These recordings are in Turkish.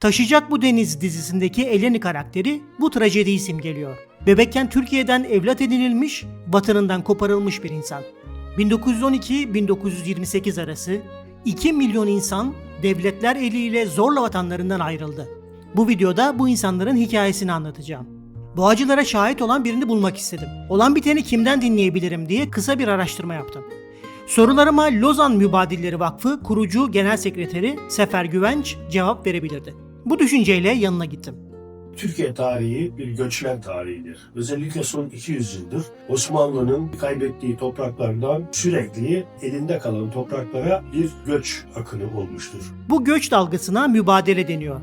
Taşıyacak bu Deniz dizisindeki Eleni karakteri bu trajediyi simgeliyor. Bebekken Türkiye'den evlat edinilmiş, vatanından koparılmış bir insan. 1912-1928 arası 2 milyon insan devletler eliyle zorla vatanlarından ayrıldı. Bu videoda bu insanların hikayesini anlatacağım. Bu acılara şahit olan birini bulmak istedim. Olan biteni kimden dinleyebilirim diye kısa bir araştırma yaptım. Sorularıma Lozan Mübadilleri Vakfı kurucu genel sekreteri Sefer Güvenç cevap verebilirdi. Bu düşünceyle yanına gittim. Türkiye tarihi bir göçmen tarihidir. Özellikle son 200 yıldır Osmanlı'nın kaybettiği topraklardan sürekli elinde kalan topraklara bir göç akını olmuştur. Bu göç dalgasına mübadele deniyor.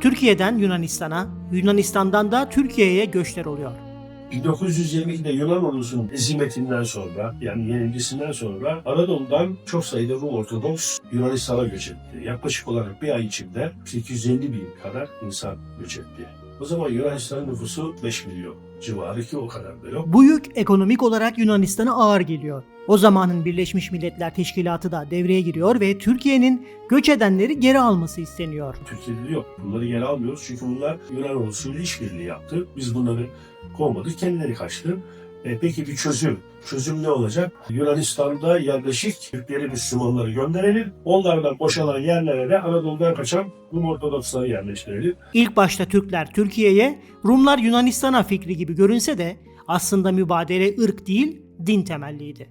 Türkiye'den Yunanistan'a, Yunanistan'dan da Türkiye'ye göçler oluyor. 1922'de Yunan ordusunun ezimetinden sonra yani yenilgisinden sonra Anadolu'dan çok sayıda Rum Ortodoks Yunanistan'a göç etti. Yaklaşık olarak bir ay içinde 850 bin kadar insan göç etti. O zaman Yunanistan'ın nüfusu 5 milyon civarı ki o kadar da yok. Bu yük ekonomik olarak Yunanistan'a ağır geliyor. O zamanın Birleşmiş Milletler Teşkilatı da devreye giriyor ve Türkiye'nin göç edenleri geri alması isteniyor. Türkiye'de yok. Bunları geri almıyoruz çünkü bunlar Yunan ordusuyla işbirliği yaptı. Biz bunları kovmadık, kendileri kaçtı. E, peki bir çözüm. Çözüm ne olacak? Yunanistan'da yerleşik Türkleri Müslümanları gönderelim. Onlardan boşalan yerlere de Anadolu'dan kaçan Rum Ortodoksları yerleştirelim. İlk başta Türkler Türkiye'ye, Rumlar Yunanistan'a fikri gibi görünse de aslında mübadele ırk değil, din temelliydi.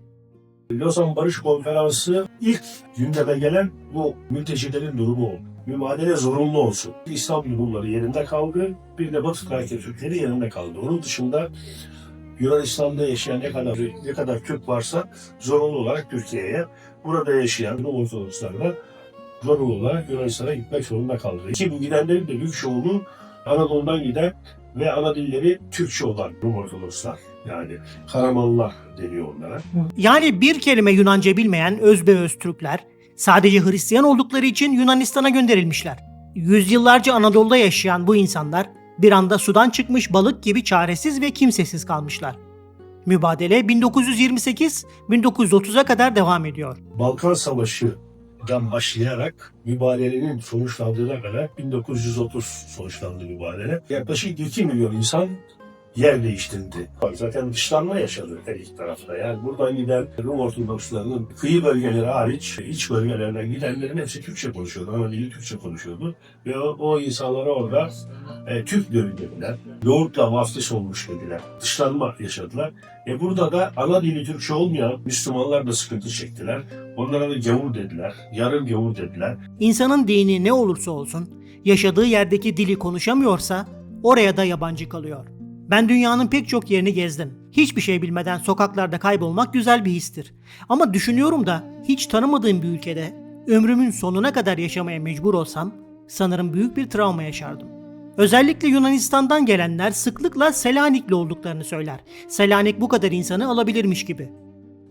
Lozan Barış Konferansı ilk gündeme gelen bu mültecilerin durumu oldu. Mübadele zorunlu olsun. İslam Rumları yerinde kaldı. Bir de Batı Trakya Türkleri yerinde kaldı. Onun dışında Yunanistan'da yaşayan ne kadar ne kadar Türk varsa zorunlu olarak Türkiye'ye, burada yaşayan Ortodokslar da zorunlu olarak Yunanistan'a gitmek zorunda kaldı. Ki bu gidenlerin de büyük çoğunluğu Anadolu'dan giden ve ana dilleri Türkçe olan Rum Ortodokslar. Yani Karamanlılar deniyor onlara. Yani bir kelime Yunanca bilmeyen özbeöz Türkler sadece Hristiyan oldukları için Yunanistan'a gönderilmişler. Yüzyıllarca Anadolu'da yaşayan bu insanlar bir anda sudan çıkmış balık gibi çaresiz ve kimsesiz kalmışlar. Mübadele 1928-1930'a kadar devam ediyor. Balkan Savaşı'dan başlayarak mübadelenin sonuçlandığına kadar 1930 sonuçlandı mübadele. Yaklaşık 2 milyon insan yer değiştirdi. Zaten dışlanma yaşadı her iki tarafta. Yani buradan giden Rum Ortodokslarının kıyı bölgeleri hariç iç bölgelerden gidenlerin hepsi Türkçe konuşuyordu. Ana dili Türkçe konuşuyordu. Ve o, o insanlara orada e, Türk dediler. Yoğurtla vaftiz olmuş dediler. Dışlanma yaşadılar. E burada da ana dili Türkçe olmayan Müslümanlar da sıkıntı çektiler. Onlara da gavur dediler. Yarım gavur dediler. İnsanın dini ne olursa olsun, yaşadığı yerdeki dili konuşamıyorsa oraya da yabancı kalıyor. Ben dünyanın pek çok yerini gezdim. Hiçbir şey bilmeden sokaklarda kaybolmak güzel bir histir. Ama düşünüyorum da hiç tanımadığım bir ülkede ömrümün sonuna kadar yaşamaya mecbur olsam sanırım büyük bir travma yaşardım. Özellikle Yunanistan'dan gelenler sıklıkla Selanikli olduklarını söyler. Selanik bu kadar insanı alabilirmiş gibi.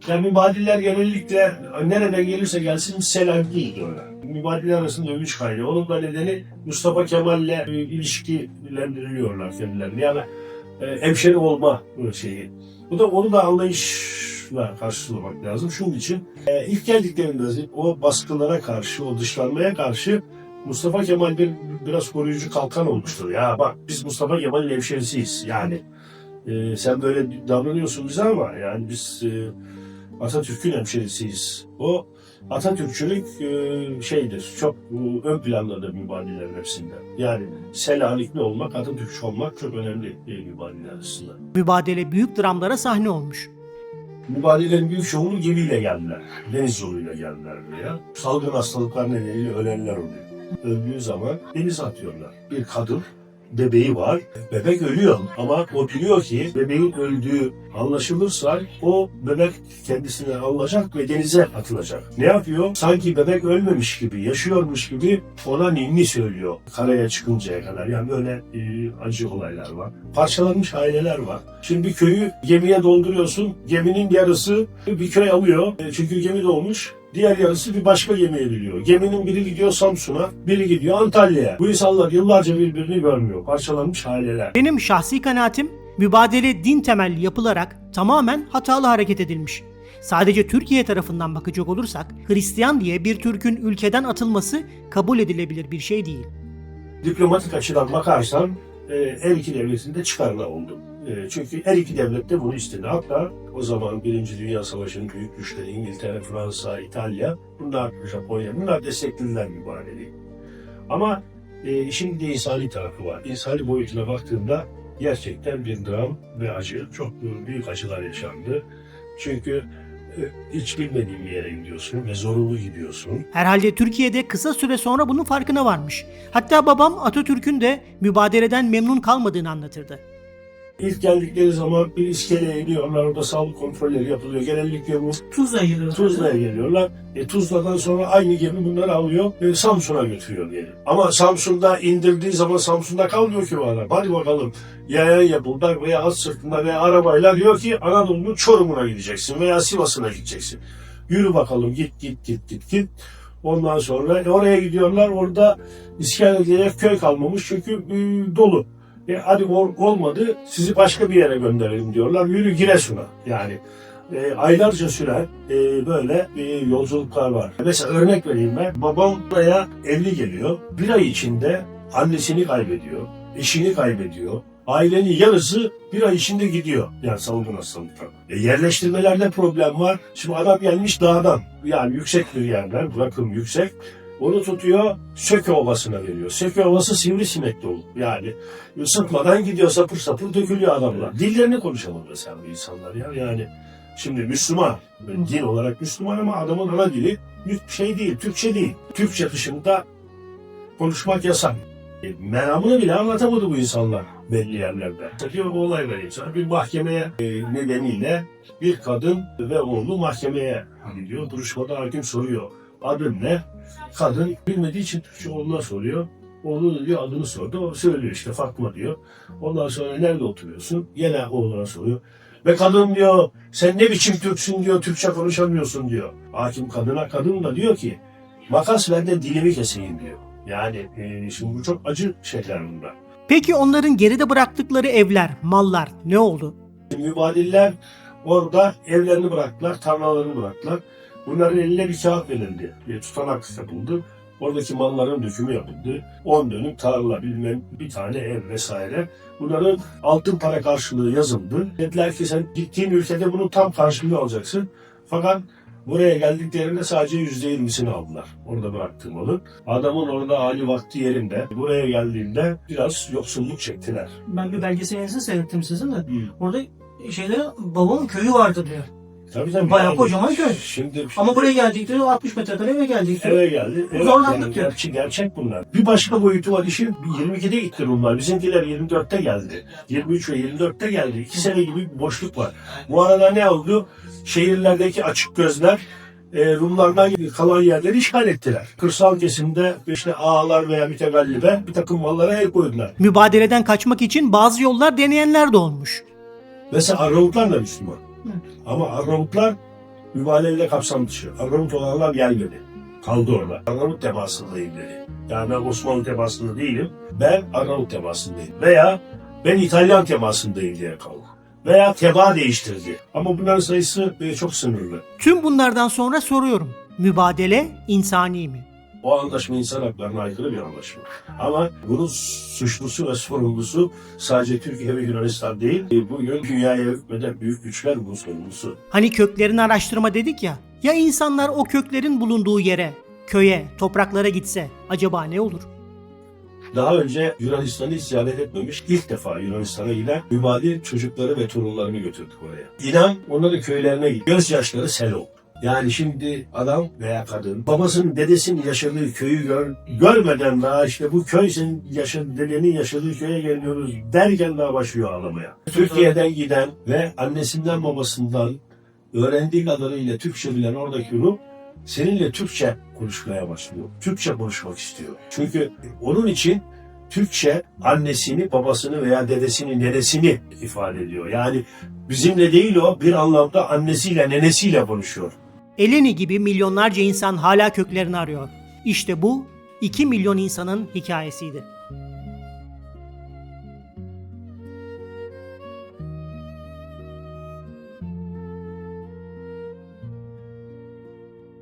Yani mübadiller genellikle nereden gelirse gelsin Selanikli diyorlar. Mübadiller arasında övünç kaynağı. Onun da nedeni Mustafa Kemal'le ilişkilendiriliyorlar kendilerini. Yani e, hemşeri olma şeyi. Bu da onu da anlayışla karşılamak lazım. Şunun için e, ilk geldiklerinde o baskılara karşı, o dışlanmaya karşı Mustafa Kemal bir biraz koruyucu kalkan olmuştur. Ya bak biz Mustafa Kemal'in hemşerisiyiz. Yani e, sen böyle davranıyorsun bize ama yani biz e, Atatürk'ün hemşerisiyiz. O Atatürkçülük e, şeydir, çok e, ön plandadır mübadelerin hepsinde. Yani Selanikli olmak, Atatürkçü olmak çok önemli e, mübadele arasında. Mübadele büyük dramlara sahne olmuş. Mübadelelerin büyük çoğunluğu gemiyle geldiler. Deniz yoluyla geldiler buraya. Salgın hastalıklar nedeniyle ölenler oluyor. Öldüğü zaman denize atıyorlar. Bir kadın bebeği var. Bebek ölüyor ama o biliyor ki bebeğin öldüğü anlaşılırsa o bebek kendisini alacak ve denize atılacak. Ne yapıyor? Sanki bebek ölmemiş gibi, yaşıyormuş gibi ona ninni söylüyor karaya çıkıncaya kadar. Yani böyle e, acı olaylar var. Parçalanmış aileler var. Şimdi bir köyü gemiye dolduruyorsun. Geminin yarısı bir köy alıyor. E, çünkü gemi dolmuş. Diğer yarısı bir başka gemiye gidiyor. Geminin biri gidiyor Samsun'a, biri gidiyor Antalya'ya. Bu insanlar yıllarca birbirini görmüyor. Parçalanmış aileler. Benim şahsi kanaatim mübadele din temelli yapılarak tamamen hatalı hareket edilmiş. Sadece Türkiye tarafından bakacak olursak Hristiyan diye bir Türk'ün ülkeden atılması kabul edilebilir bir şey değil. diplomatik açıdan bakarsan her iki devletin de çıkarına oldu. E, çünkü her iki devlet de bunu istedi. Hatta o zaman Birinci Dünya Savaşı'nın büyük güçleri İngiltere, Fransa, İtalya, bunlar Japonya, bunlar desteklediler mübareği. Ama e, işin de insani tarafı var. İnsani boyutuna baktığında gerçekten bir dram ve acı, çok büyük acılar yaşandı. Çünkü e, hiç bilmediğin bir yere gidiyorsun ve zorunlu gidiyorsun. Herhalde Türkiye'de kısa süre sonra bunun farkına varmış. Hatta babam Atatürk'ün de mübadeleden memnun kalmadığını anlatırdı. İlk geldikleri zaman bir iskeleye iniyorlar, orada sağlık kontrolleri yapılıyor. Genellikle bu Tuzla geliyor. Tuzla'ya geliyorlar. E, Tuzla'dan sonra aynı gemi bunları alıyor ve Samsun'a götürüyor diyelim. Ama Samsun'da indirdiği zaman Samsun'da kalmıyor ki bu adam. Hadi bakalım yaya yapıldı veya at sırtında veya arabayla diyor ki Anadolu'nun Çorum'una gideceksin veya Sivas'ına gideceksin. Yürü bakalım git git git git git. Ondan sonra e, oraya gidiyorlar. Orada İskele'ye köy kalmamış çünkü e, dolu. E, hadi ol- olmadı sizi başka bir yere gönderelim diyorlar. Yürü Giresun'a yani. E, aylarca süren e, böyle e, yolculuklar var. Mesela örnek vereyim ben. Babam buraya evli geliyor. Bir ay içinde annesini kaybediyor, eşini kaybediyor. Ailenin yarısı bir ay içinde gidiyor. Yani salgın hastalıktan. E, yerleştirmelerde problem var. Şimdi adam gelmiş dağdan. Yani yüksek bir yerden, bırakım yüksek. Onu tutuyor, Söke Ovası'na veriyor. Söke Ovası sivrisinek dolu. Yani ısıtmadan gidiyor sapır sapır dökülüyor adamlar. Dillerini konuşalım mesela bu insanlar ya. Yani şimdi Müslüman, din olarak Müslüman ama adamın ana dili şey değil, Türkçe değil. Türkçe dışında konuşmak yasak. E, Meramını bile anlatamadı bu insanlar belli yerlerde. Diyor bu olay vereyim sana. Bir mahkemeye e, nedeniyle bir kadın ve oğlu mahkemeye gidiyor. Duruşmada hakim soruyor. Adın ne? Kadın bilmediği için Türkçe oğluna soruyor. Oğlu diyor adını sordu. O söylüyor işte Fatma diyor. Ondan sonra nerede oturuyorsun? Yine oğluna soruyor. Ve kadın diyor sen ne biçim Türksün diyor Türkçe konuşamıyorsun diyor. Hakim kadına kadın da diyor ki makas ver de dilimi keseyim diyor. Yani e, şimdi bu çok acı şeyler bunlar. Peki onların geride bıraktıkları evler, mallar ne oldu? Mübadiller orada evlerini bıraktılar, tarlalarını bıraktılar. Bunların eline bir kağıt verildi. Bir tutanak yapıldı. Oradaki malların dökümü yapıldı. 10 dönüm tarla, bilmem bir tane ev vesaire. Bunların altın para karşılığı yazıldı. Dediler ki sen gittiğin ülkede bunun tam karşılığını alacaksın. Fakat buraya geldiklerinde sadece yüzde yirmisini aldılar. Orada bıraktığı malın. Adamın orada hali vakti yerinde. Buraya geldiğinde biraz yoksulluk çektiler. Ben bir belgeselinizi seyrettim sizin de. Orada şeyde babamın köyü vardı diyor. Tabii tabii. Bayağı kocaman köy. Şimdi Ama buraya geldik diyor 60 metreden eve geldik diyor. eve geldi. Evet, Zorlandık yani diyor. gerçek, gerçek bunlar. Bir başka boyutu var işin. 22'de gitti Rumlar. Bizimkiler 24'te geldi. 23 ve 24'te geldi. İki sene gibi bir boşluk var. Bu arada ne oldu? Şehirlerdeki açık gözler e, Rumlardan kalan yerleri işgal ettiler. Kırsal kesimde işte ağalar veya mütevellibe bir takım mallara el koydular. Mübadeleden kaçmak için bazı yollar deneyenler de olmuş. Mesela Arnavutlar da Müslüman. Ama Arnavutlar mübadeleyle kapsam dışı. Arnavut olanlar gelmedi. Kaldı orada. Arnavut temasındayım dedi. Yani ben Osmanlı temasında değilim. Ben Arnavut temasındayım. Veya ben İtalyan temasındayım diye kaldı. Veya teba değiştirdi. Ama bunların sayısı e, çok sınırlı. Tüm bunlardan sonra soruyorum. Mübadele insani mi? O anlaşma insan haklarına aykırı bir anlaşma. Ama bunun suçlusu ve sorumlusu sadece Türkiye ve Yunanistan değil. E, Bugün dünyaya hükmeden büyük güçler bunun sorumlusu. Hani köklerini araştırma dedik ya. Ya insanlar o köklerin bulunduğu yere, köye, topraklara gitse acaba ne olur? Daha önce Yunanistan'ı ziyaret etmemiş ilk defa Yunanistan'a giden mübadil çocukları ve torunlarını götürdük oraya. İnan onların köylerine gitti. Gözyaşları sel oldu. Yani şimdi adam veya kadın babasının dedesinin yaşadığı köyü gör, görmeden daha işte bu köy senin yaşadığı, dedenin yaşadığı köye geliyoruz derken daha başlıyor ağlamaya. Türkiye'den giden ve annesinden babasından öğrendiği kadarıyla Türkçe bilen oradaki Rum seninle Türkçe konuşmaya başlıyor. Türkçe konuşmak istiyor. Çünkü onun için Türkçe annesini, babasını veya dedesini, nenesini ifade ediyor. Yani bizimle değil o bir anlamda annesiyle, nenesiyle konuşuyor. Eleni gibi milyonlarca insan hala köklerini arıyor. İşte bu 2 milyon insanın hikayesiydi.